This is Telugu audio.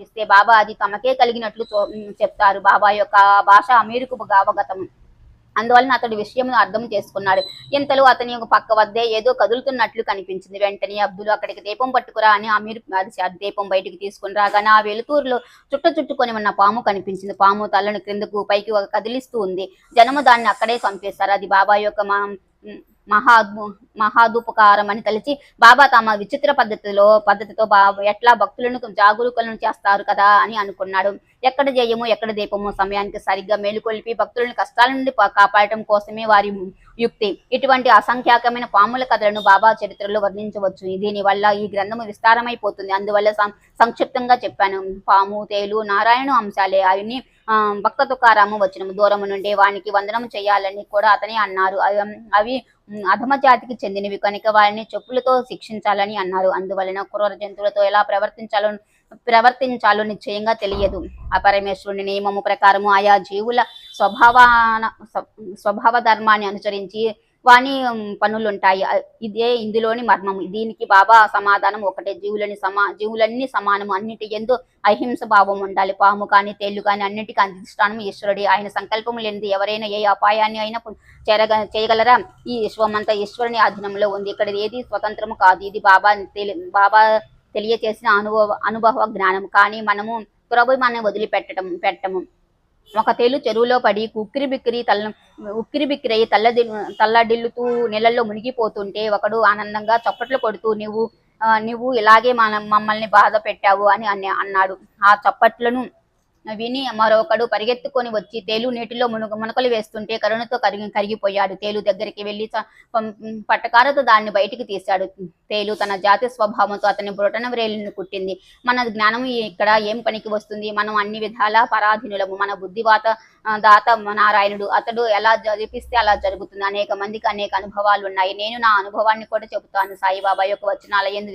ప్రశ్నిస్తే బాబా అది తమకే కలిగినట్లు చెప్తారు. బాబా యొక్క భాష అమీరుకు అవగతం అందువలన అతడు విషయం అర్థం చేసుకున్నాడు. ఇంతలో అతని ఒక పక్క వద్దే ఏదో కదులుతున్నట్లు కనిపించింది. వెంటనే అబ్దుల్ అక్కడికి దీపం పట్టుకురా అని అమీర్ అది దీపం బయటికి తీసుకుని రాగానే ఆ వెలుతురులో చుట్ట చుట్టుకొని ఉన్న పాము కనిపించింది. పాము తలను క్రిందకు పైకి కదిలిస్తూ ఉంది. జనము దాన్ని అక్కడే చంపేస్తారు. అది బాబా యొక్క మహా మహాద్భు మహాదుపకారం అని తలిచి బాబా తమ విచిత్ర పద్ధతిలో పద్ధతితో బాబా ఎట్లా భక్తులను జాగరూకులను చేస్తారు కదా అని అనుకున్నాడు. ఎక్కడ జయము ఎక్కడ దీపము సమయానికి సరిగ్గా మేలుకొల్పి భక్తులను కష్టాల నుండి కాపాడటం కోసమే వారి యుక్తి. ఇటువంటి అసంఖ్యాకమైన పాముల కథలను బాబా చరిత్రలో వర్ణించవచ్చు. దీని వల్ల ఈ గ్రంథము విస్తారమైపోతుంది. అందువల్ల సం- సంక్షిప్తంగా చెప్పాను. పాము తేలు నారాయణ అంశాలే. అవన్నీ భక్త తుకారాము వచ్చిన దూరము నుండి వానికి వందనం చేయాలని కూడా అతనే అన్నారు. అవి- అధమ జాతికి చెందినవి. కనుక వారిని చెప్పులతో శిక్షించాలని అన్నారు. అందువలన క్రూర జంతువులతో ఎలా ప్రవర్తించాలో ప్రవర్తించాలో నిశ్చయంగా తెలియదు. ఆ పరమేశ్వరుని నియమము ప్రకారము ఆయా జీవుల స్వభావాన స్వభావ ధర్మాన్ని అనుసరించి వాని పనులుంటాయి. ఇదే ఇందులోని మర్మము దీనికి బాబా సమాధానం ఒకటే. జీవులని సమా జీవులన్నీ సమానము. అన్నిటి ఎందు అహింస భావం ఉండాలి. పాము కానీ తేళ్ళు కానీ అన్నిటికీ అధిష్టానం ఈశ్వరుడి. ఆయన సంకల్పం లేనిది ఎవరైనా ఏ అపాయాన్ని అయినా చేరగ చేయగలరా? ఈ విశ్వమంతా ఈశ్వరుని అధీనంలో ఉంది. ఇక్కడ ఏది స్వతంత్రము కాదు. ఇది బాబా తెలి బాబా తెలియచేసిన అనుభవ అనుభవ జ్ఞానం కానీ మనము ప్రభు మనం వదిలిపెట్టడం పెట్టము. ఒక తేలు చెరువులో పడి ఉక్కిరి బిక్కిరి తల్ల ఉక్కిరి బిక్కిరి తల్లది తల్లడిల్లుతూ నీళ్ళల్లో మునిగిపోతుంటే ఒకడు ఆనందంగా చప్పట్లు కొడుతూ నువ్వు ఆ, నువ్వు ఇలాగే మన మమ్మల్ని బాధ పెట్టావు అని అన్న- అన్నాడు. ఆ చప్పట్లను విని మరొకడు పరిగెత్తుకొని వచ్చి తేలు నీటిలో మునుగ మునకలు వేస్తుంటే కరుణతో కరిగి కరిగిపోయాడు. తేలు దగ్గరికి వెళ్ళి పట్టకారతో దాన్ని బయటికి తీశాడు. తేలు తన జాతి స్వభావంతో అతని బురటన వ్రేలిని కుట్టింది. మన జ్ఞానం ఇక్కడ ఏం పనికి వస్తుంది? మనం అన్ని విధాల పరాధీనులము. మన బుద్ధివాత దాత నారాయణుడు. అతడు ఎలా జరిపిస్తే అలా జరుగుతుంది. అనేక మందికి అనేక అనుభవాలు ఉన్నాయి. నేను నా అనుభవాన్ని కూడా చెబుతాను. సాయిబాబా యొక్క వచనాల ఎందు